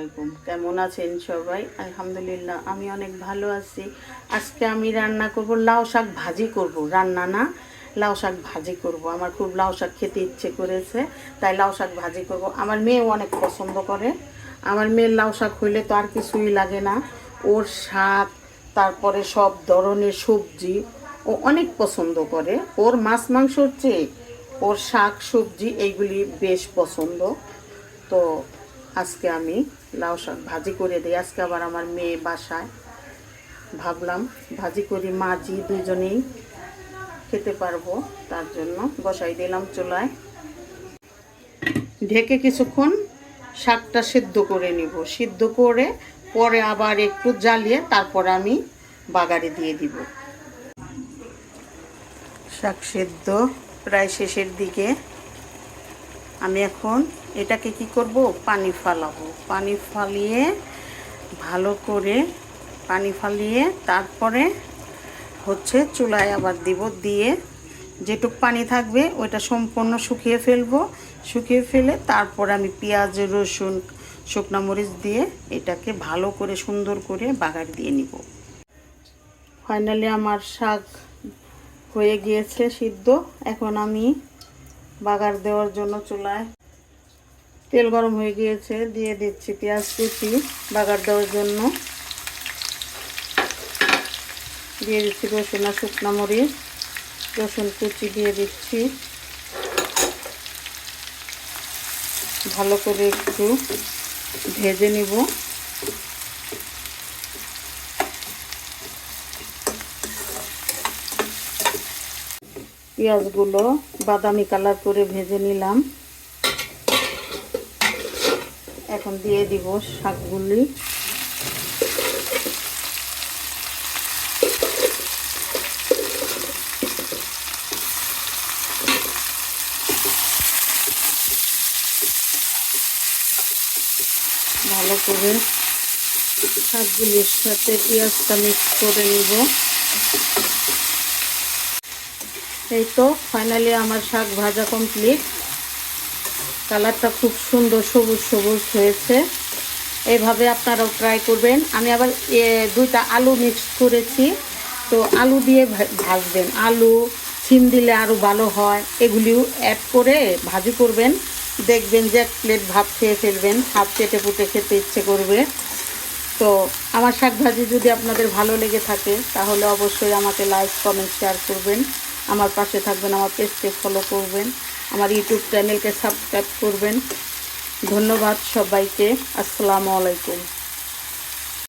আলাইকুম। কেমন আছেন সবাই? আলহামদুলিল্লাহ, আমি অনেক ভালো আছি। আজকে আমি রান্না করব লাউ শাক ভাজি করব। রান্না না, লাউ শাক ভাজি করব। আমার খুব লাউ শাক খেতে ইচ্ছে করেছে, তাই লাউ শাক ভাজি করব। আমার মেয়েও অনেক পছন্দ করে। আমার মেয়ের লাউ শাক হইলে তো আর কিছুই লাগে না। ওর শাক তারপরে সব ধরনের সবজি ও অনেক পছন্দ করে। ওর মাছ মাংসর চেয়ে ওর শাক, সবজি এইগুলি বেশ পছন্দ। তো আজকে আমি লাউ শাক ভাজি করে দিই। আজকে আবার আমার মেয়ে বাসায়। ভাবলাম ভাজি করি মাঝি দুজনেই খেতে পারব, তার জন্য বসাই দিলাম চুলায়। ঢেকে কিছুক্ষণ শাকটা সিদ্ধ করে নিব। সিদ্ধ করে পরে আবার একটু জ্বালিয়ে তারপর আমি বাগারে দিয়ে দিব। শাক সিদ্ধ প্রায় শেষের দিকে আমি এখন এটাকে কি করব? পানি ফালাবো। পানি ফালিয়ে ভালো করে পানি ফালিয়ে তারপরে হচ্ছে চুলায় আবার দিব দিয়ে যেটুক পানি থাকবে ওইটা সম্পূর্ণ শুকিয়ে ফেলব। শুকিয়ে ফেলে তারপর আমি পেঁয়াজ, রসুন, শুকনা মরিচ দিয়ে এটাকে ভালো করে সুন্দর করে বাগার দিয়ে নিব। ফাইনালি আমার শাক হয়ে গিয়েছে সিদ্ধ। এখন আমি বাগার দেওয়ার জন্য চুলায় তেল গরম হয়ে গিয়েছে, দিয়ে দিচ্ছি পেঁয়াজ কুচি বাগার দেওয়ার জন্য। দিয়ে দিচ্ছি রসুন আর শুকনা মরিচ, রসুন কুচি দিয়ে দিচ্ছি। ভালো করে একটু ভেজে নিব। পেঁয়াজগুলো বাদামি কালার করে ভেজে নিলাম। এখন দিয়ে দিব শাকগুলি। ভালো করে শাকগুলির সাথে পেঁয়াজটা মিক্স করে নিব। এই তো ফাইনালি আমার শাক ভাজা কমপ্লিট কালারটা খুব সুন্দর সবুজ সবুজ হয়েছে। এইভাবে আপনারাও ট্রাই করবেন। আমি আবার দুইটা আলু মিক্স করেছি। তো আলু দিয়ে ভাজবেন। আলু সিম দিলে আরও ভালো হয়। এগুলিও অ্যাড করে ভাজি করবেন। দেখবেন যে এক প্লেট ভাত খেয়ে ফেলবেন। হাত চেটে পুটে খেতে ইচ্ছে করবে। তো আমার শাক ভাজি যদি আপনাদের ভালো লেগে থাকে, তাহলে অবশ্যই আমাকে লাইক কমেন্ট শেয়ার করবেন। আমার পাশে থাকবেন, আমার পেজকে ফলো করবেন, আমার ইউটিউব চ্যানেলকে সাবস্ক্রাইব করবেন। ধন্যবাদ সবাইকে, আসসালামু আলাইকুম।